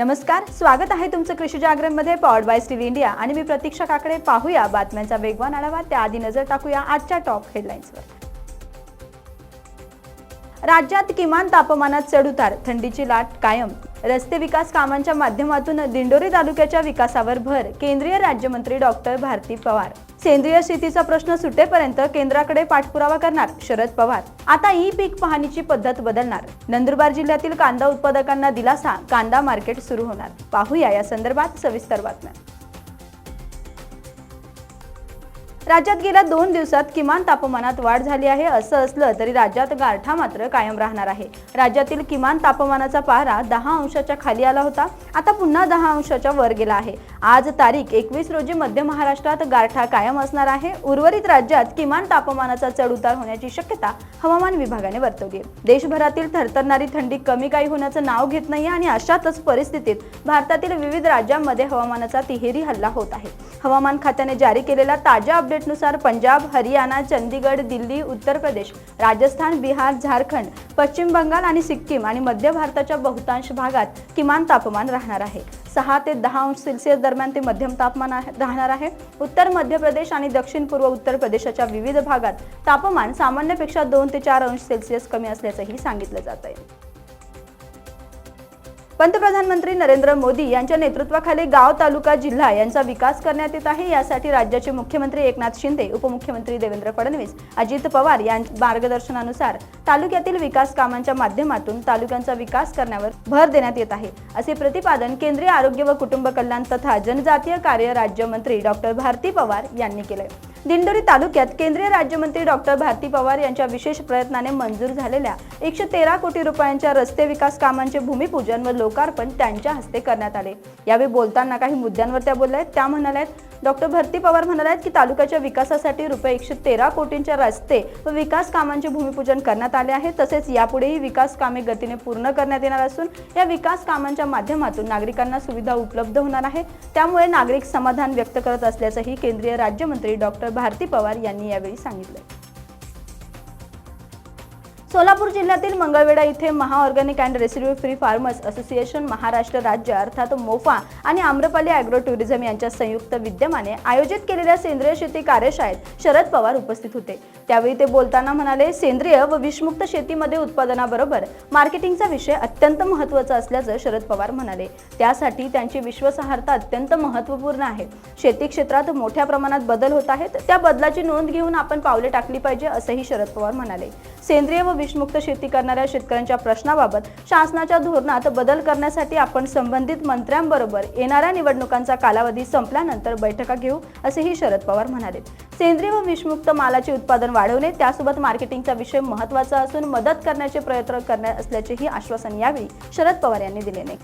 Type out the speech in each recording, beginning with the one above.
नमस्कार स्वागत आहे तुमचं कृषी जागरणमध्ये पॉड बाय स्टील इंडिया आणि मी प्रतीक्षा काकडे पाहूया बातम्यांचा वेगवान आढावा त्याआधी नजर टाकूया आजच्या टॉप हेडलाईन्सवर राज्यात किमान तापमानात चढउतार थंडीची लाट कायम. रस्ते विकास कामांच्या माध्यमातून दिंडोरी तालुक्याच्या विकासावर भर केंद्रीय राज्यमंत्री डॉक्टर भारती पवार. सेंद्रिय शेतीचा प्रश्न सुटेपर्यंत केंद्राकडे पाठपुरावा करणार शरद पवार. आता ई पीक पाहणीची पद्धत बदलणार. नंदुरबार जिल्ह्यातील कांदा उत्पादकांना दिलासा कांदा मार्केट सुरू होणार. पाहूया या संदर्भात सविस्तर बातम्या. राज्यात गेल्या दोन दिवसात किमान तापमानात वाढ झाली आहे असं असलं तरी राज्यात गारठा मात्र कायम राहणार आहे. राज्यातील किमान तापमानाचा पारा दहा अंशाच्या खाली आला होता. आता पुन्हा दहा अंशाच्या वर गेला आहे. आज तारीख एकवीस रोजी मध्य महाराष्ट्रात गारठा कायम असणार आहे. उर्वरित राज्यात किमान तापमानाचा चढउतार होण्याची शक्यता हवामान विभागाने वर्तवली आहे. देशभरातील थरथरणारी थंडी कमी काही होण्याचं नाव घेत नाही आणि अशातच परिस्थितीत भारतातील विविध राज्यांमध्ये हवामानाचा तिहेरी हल्ला होत आहे. हवामान खात्याने जारी केलेला ताज्या अपडेट अपडेटनुसार पंजाब हरियाणा चंदीगड दिल्ली उत्तर प्रदेश राजस्थान बिहार झारखंड पश्चिम बंगाल आणि सिक्कीम आणि मध्य भारताच्या बहुतांश भागात किमान तापमान राहणार आहे. सहा ते दहा अंश सेल्सिअस दरम्यान ते मध्यम तापमान राहणार आहे. उत्तर मध्य प्रदेश आणि दक्षिण पूर्व उत्तर प्रदेशाच्या विविध भागात तापमान सामान्यपेक्षा दोन ते चार अंश सेल्सिअस कमी असल्याचंही सांगितलं जात आहे पंतप्रधान मंत्री नरेंद्र मोदी यांच्या नेतृत्वाखाली गाव तालुका जिल्हा यांचा विकास करण्यात येत आहे. यासाठी राज्याचे मुख्यमंत्री एकनाथ शिंदे उपमुख्यमंत्री देवेंद्र फडणवीस अजित पवार यांच्या मार्गदर्शनानुसार तालुक्यातील विकास कामांच्या माध्यमातून तालुक्यांचा विकास करण्यावर भर देण्यात येत आहे. असे प्रतिपादन केंद्रीय आरोग्य व कुटुंब कल्याण तथा जनजातीय कार्य राज्यमंत्री डॉक्टर भारती पवार यांनी केले दिंडोरी तालुक्यात केंद्रीय राज्यमंत्री डॉक्टर भारती पवार यांच्या विशेष प्रयत्नाने मंजूर झालेल्या एकशे तेरा कोटी रुपयांच्या रस्ते विकास कामांचे भूमिपूजन व लोकार्पण त्यांच्या हस्ते करण्यात आले. यावेळी बोलताना काही मुद्द्यांवर त्या बोलल्या आहेत. त्या म्हणाल्या डॉक्टर भरती पवार म्हणाल्यात की तालुक्याच्या विकासासाठी रुपये एकशे तेरा कोटींच्या रस्ते व विकास कामांचे भूमिपूजन करण्यात आले आहे. तसेच यापुढेही विकास कामे गतीने पूर्ण करण्यात येणार असून या विकास कामांच्या माध्यमातून नागरिकांना सुविधा उपलब्ध होणार आहे. त्यामुळे नागरिक समाधान व्यक्त करत असल्याचंही केंद्रीय राज्यमंत्री डॉक्टर भारती पवार यांनी यावेळी सांगितलं सोलापूर जिल्ह्यातील मंगळवेढा इथे महाऑर्गॅनिक and residue free farmers association Maharashtra राज्य अर्थात मोफा आणि आम्रपाली अॅग्रो टुरिझम यांच्या संयुक्त विद्यमाने आयोजित केलेल्या सेंद्रिय शेती कार्यशाळेत शरद पवार उपस्थित होते. त्यावेळी ते बोलताना म्हणाले सेंद्रिय व विषमुक्त शेतीमध्ये उत्पादनाबरोबर मार्केटिंगचा विषय अत्यंत महत्त्वाचा असल्याचं शरद पवार म्हणाले. त्यासाठी त्यांची विश्वासार्हता अत्यंत महत्त्वपूर्ण आहे. शेती क्षेत्रात मोठ्या प्रमाणात बदल होत आहेत. त्या बदलाची नोंद घेऊन आपण पावले टाकली पाहिजे असंही शरद पवार म्हणाले. सेंद्रिय व विषमुक्त शेती करणाऱ्या शेतकऱ्यांच्या प्रश्नाबाबत शासनाच्या धोरणात बदल करण्यासाठी आपण संबंधित मंत्र्यांबरोबर येणाऱ्या निवडणुकांचा कालावधी संपल्यानंतर बैठका घेऊ असेही शरद पवार म्हणाले. सेंद्रिय व विषमुक्त मालाचे उत्पादन वाढवणे त्यासोबत मार्केटिंगचा विषय महत्त्वाचा असून मदत करण्याचे प्रयत्न करणार असल्याचेही आश्वासन यावेळी शरद पवार यांनी दिले नाही.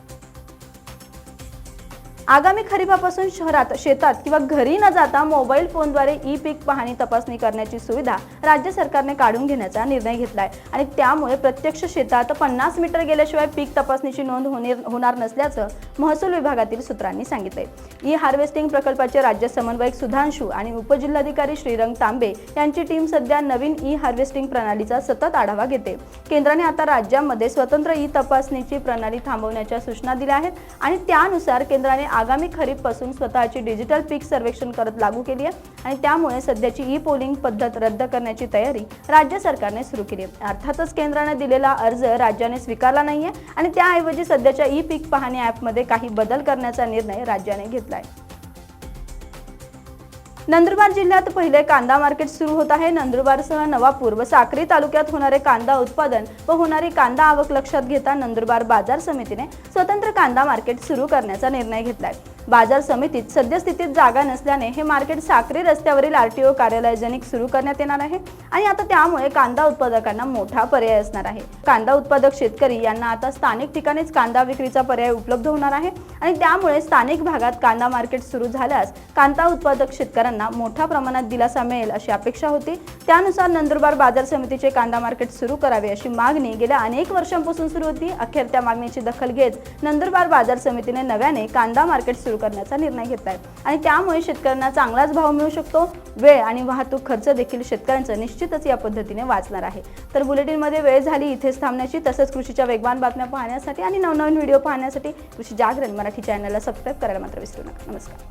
आगामी खरीपापासून शहरात शेतात किंवा घरी न जाता मोबाईल फोनद्वारे ई पीक पाहणी तपासणी करण्याची सुविधा राज्य सरकारने काढून घेण्याचा निर्णय घेतलाय. आणि त्यामुळे प्रत्यक्ष शेतात पन्नास मीटर गेल्याशिवाय पीक तपासणीची नोंद होणे- होणार नसल्याचं महसूल विभागातील सूत्रांनी सांगितलंय. ई हार्वेस्टिंग प्रकल्पाचे राज्य समन्वयक सुधांशू आणि उपजिल्हाधिकारी श्रीरंग तांबे यांची टीम सध्या नवीन ई हार्वेस्टिंग प्रणालीचा सतत आढावा घेते. केंद्राने आता राज्यामध्ये स्वतंत्र ई तपासणीची प्रणाली थांबवण्याच्या सूचना दिल्या आहेत आणि त्यानुसार केंद्राने आगामी खरीपपासून स्वतःची डिजिटल पीक सर्वेक्षण करत लागू केली आहे. आणि त्यामुळे सध्याची ई पोलिंग पद्धत रद्द करण्याची करण्याची तयारी राज्य सरकारने सुरू केली आहे. अर्थातच केंद्राने दिलेला अर्ज राज्याने स्वीकारला नाहीये आणि त्याऐवजी सध्याच्या ई पीक पाहणी ॲपमध्ये काही बदल करण्याचा निर्णय राज्याने घेतला आहे नंदुरबार जिल्ह्यात पहिले कांदा मार्केट सुरू होत आहे. नंदुरबारसह नवापूर व साक्री तालुक्यात होणारे कांदा उत्पादन व होणारी कांदा आवक लक्षात घेता नंदुरबार बाजार समितीने स्वतंत्र कांदा मार्केट सुरू करण्याचा निर्णय घेतला आहे बाजार समितीत सद्यस्थितीत जागा नसल्याने हे मार्केट साक्री रस्त्यावरील आरटीओ कार्यालयजनिक सुरू करण्यात येणार आहे. आणि आता त्यामुळे कांदा उत्पादकांना मोठा पर्याय असणार आहे. कांदा उत्पादक शेतकरी यांना आता स्थानिक ठिकाणीच कांदा विक्रीचा पर्याय उपलब्ध होणार आहे. आणि त्यामुळे स्थानिक भागात कांदा मार्केट सुरू झाल्यास कांदा उत्पादक शेतकऱ्यांना मोठ्या प्रमाणात दिलासा मिळेल अशी अपेक्षा होती. त्यानुसार नंदुरबार बाजार समितीचे कांदा मार्केट सुरू करावे अशी मागणी गेल्या अनेक वर्षांपासून सुरू होती. अखेर त्या मागणीची दखल घेत नंदुरबार बाजार समितीने नव्याने कांदा मार्केट सुरू सुरू करण्याचा निर्णय घेत आहे आणि त्यामुळे शेतकऱ्यांना चांगलाच भाव मिळू शकतो वेळ आणि वाहतूक खर्च देखील शेतकऱ्यांचं निश्चितच या पद्धतीने वाचणार आहे. तर बुलेटिनमध्ये वेळ झाली इथेच थांबण्याची. तसंच कृषीच्या वेगवान बातम्या पाहण्यासाठी आणि नवनवीन व्हिडिओ पाहण्यासाठी कृषी जागरण मराठी चॅनलला सबस्क्राईब करायला मात्र विसरू नका. नमस्कार.